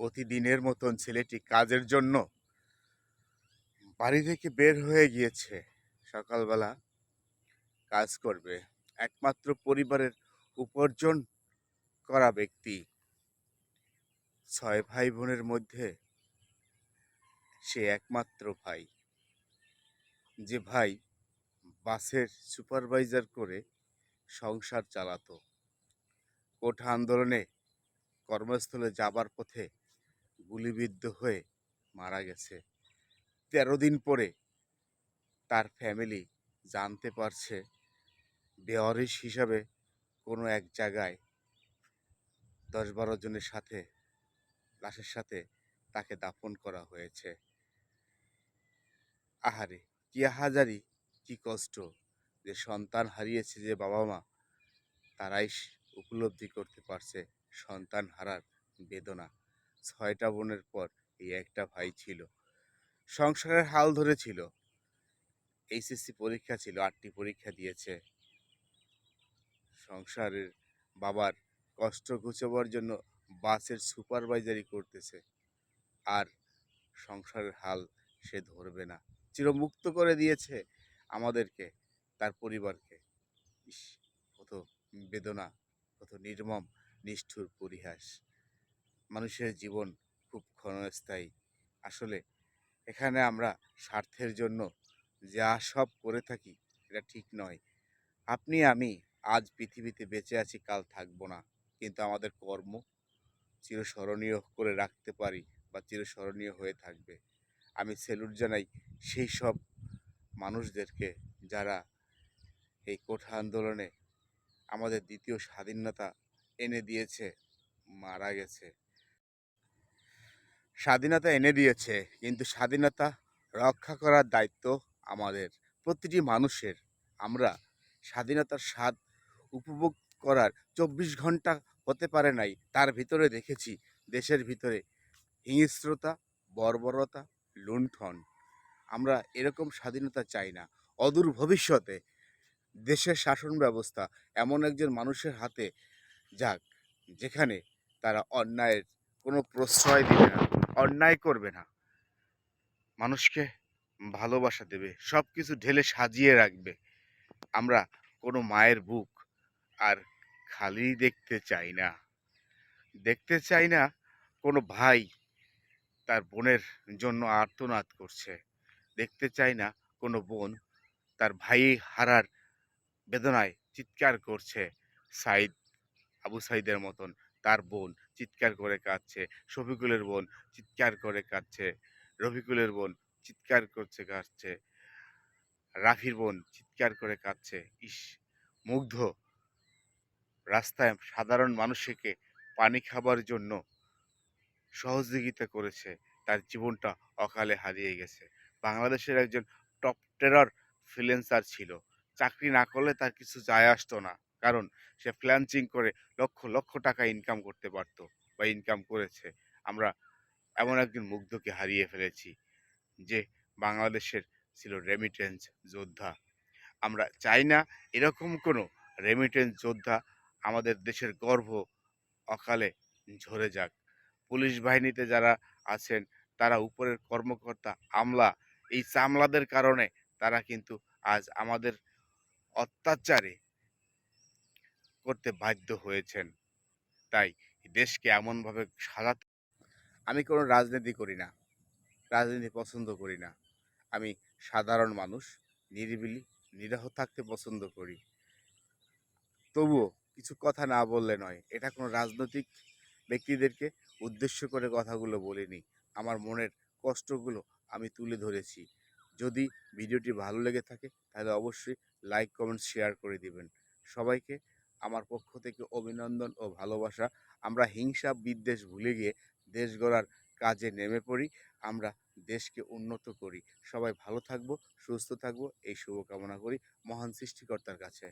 প্রতিদিনের মতন ছেলেটি কাজের জন্য বাড়ি থেকে বের হয়ে গিয়েছে। সকালবেলা কাজ করবে। একমাত্র পরিবারের উপার্জন করা ব্যক্তি। ছয় ভাই বোনের মধ্যে সে একমাত্র ভাই। যে ভাই বাসের সুপারভাইজার করে সংসার চালাতো। কোঠা আন্দোলনে কর্মস্থলে যাবার পথে গুলিবিদ্ধ হয়ে মারা গেছে। তেরো দিন পরে তার ফ্যামিলি জানতে পারছে বেওয়ারিশ হিসাবে কোনো এক জায়গায় দশ বারো জনের সাথে, লাশের সাথে তাকে দাফন করা হয়েছে। আহারে, কি হাজারি, কি কষ্ট যে সন্তান হারিয়েছে যে বাবা মা তারাই উপলব্ধি করতে পারছে সন্তান হারার বেদনা। ছয়টা বোনের পর এই একটা ভাই ছিল। সংসারের হাল ধরেছিল। এইচএসসি পরীক্ষা ছিল, আটটি পরীক্ষা দিয়েছে। সংসারের বাবার কষ্ট ঘুচোবার জন্য বাসের সুপারভাইজারি করতেছে। আর সংসারের হাল সে ধরবে না। চিরমুক্ত করে দিয়েছে আমাদেরকে, তার পরিবারকে। ইস, কত বেদনা, কত নির্মম, নিষ্ঠুর পরিহাস। মানুষের জীবন খুব ক্ষণস্থায়ী। আসলে এখানে আমরা স্বার্থের জন্য যা সব করে থাকি, এটা ঠিক নয়। আপনি, আমি আজ পৃথিবীতে বেঁচে আছি, কাল থাকব না। কিন্তু আমাদের কর্ম চিরস্মরণীয় করে রাখতে পারি বা চিরস্মরণীয় হয়ে থাকবে। আমি সেলুট জানাই সেই সব মানুষদেরকে যারা এই কোঠা আন্দোলনে আমাদের দ্বিতীয় স্বাধীনতা এনে দিয়েছে, মারা গেছে। স্বাধীনতা এনে দিয়েছে, কিন্তু স্বাধীনতা রক্ষা করার দায়িত্ব আমাদের। প্রতিটি মানুষের। আমরা স্বাধীনতার স্বাদ উপভোগ করার চব্বিশ ঘণ্টা হতে পারে নাই, তার ভিতরে দেখেছি দেশের ভিতরে হিংস্রতা, বর্বরতা, লুণ্ঠন। আমরা এরকম স্বাধীনতা চাই না। অদূর ভবিষ্যতে দেশের শাসন ব্যবস্থা এমন একজন মানুষের হাতে যাক, যেখানে তারা অন্যায়ের কোনো প্রশ্রয় দিবে না। অন্যায় করবে না। মানুষকে ভালোবাসা দেবে সব কিছু ঢেলে সাজিয়ে রাখবে। আমরা কোনো মায়ের বুক আর খালি দেখতে চাই না। দেখতে চাই না কোনো ভাই তার বোনের জন্য আর্তনাদ করছে। দেখতে চাই না কোনো বোন তার ভাই হারার বেদনায় চিৎকার করছে, সাইদ, আবু সাইদের মতন। তার বোন চিৎকার করে কাঁদছে, শফিকুলের বোন চিৎকার করে কাঁদছে, রফিকুলের বোন চিৎকার করছে, কাঁদছে, রাফির বোন চিৎকার করে কাঁদছে। ইস, মুগ্ধ। রাস্তায় সাধারণ মানুষকে পানি খাবার জন্য সহযোগিতা করেছে। তার জীবনটা অকালে হারিয়ে গেছে। বাংলাদেশের একজন টপ টেরর ফ্রিল্যান্সার ছিল। চাকরি না করলে তার কিছু যায় আসতো না। কারণ সে ফ্ল্যাঞ্চিং করে লক্ষ লক্ষ টাকা ইনকাম করতে পারতো বা ইনকাম করেছে। আমরা এমন একজন মুগ্ধকে হারিয়ে ফেলেছি যে বাংলাদেশের ছিল রেমিটেন্স যোদ্ধা। আমরা চাই না এরকম কোনো রেমিটেন্স যোদ্ধা আমাদের দেশের গর্ভ অকালে ঝরে যাক। পুলিশ বাহিনীতে যারা আছেন, তারা উপরের কর্মকর্তা আমলা। এই চামলাদের কারণে তারা কিন্তু আজ আমাদের অত্যাচারে করতে বাধ্য হয়েছেন। তাই দেশকে এমনভাবে সাজাতে আমি কোনো রাজনীতি করি না। রাজনীতি পছন্দ করি না। আমি সাধারণ মানুষ, নিরিবিলি, নিরহ থাকতে পছন্দ করি। তবুও কিছু কথা না বললে নয়, এটা কোনো রাজনৈতিক ব্যক্তিদেরকে উদ্দেশ্য করে কথাগুলো বলিনি। আমার মনের কষ্টগুলো আমি তুলে ধরেছি। যদি ভিডিওটি ভালো লেগে থাকে, তাহলে অবশ্যই লাইক, কমেন্ট, শেয়ার করে দিবেন। সবাইকে আমার পক্ষ থেকে অভিনন্দন ও ভালোবাসা। আমরা হিংসা বিদ্বেষ ভুলে গিয়ে দেশ গড়ার কাজে নেমে পড়ি। আমরা দেশকে উন্নত করি। সবাই ভালো থাকব, সুস্থ থাকব। এই শুভকামনা করি মহান সৃষ্টিকর্তার কাছে।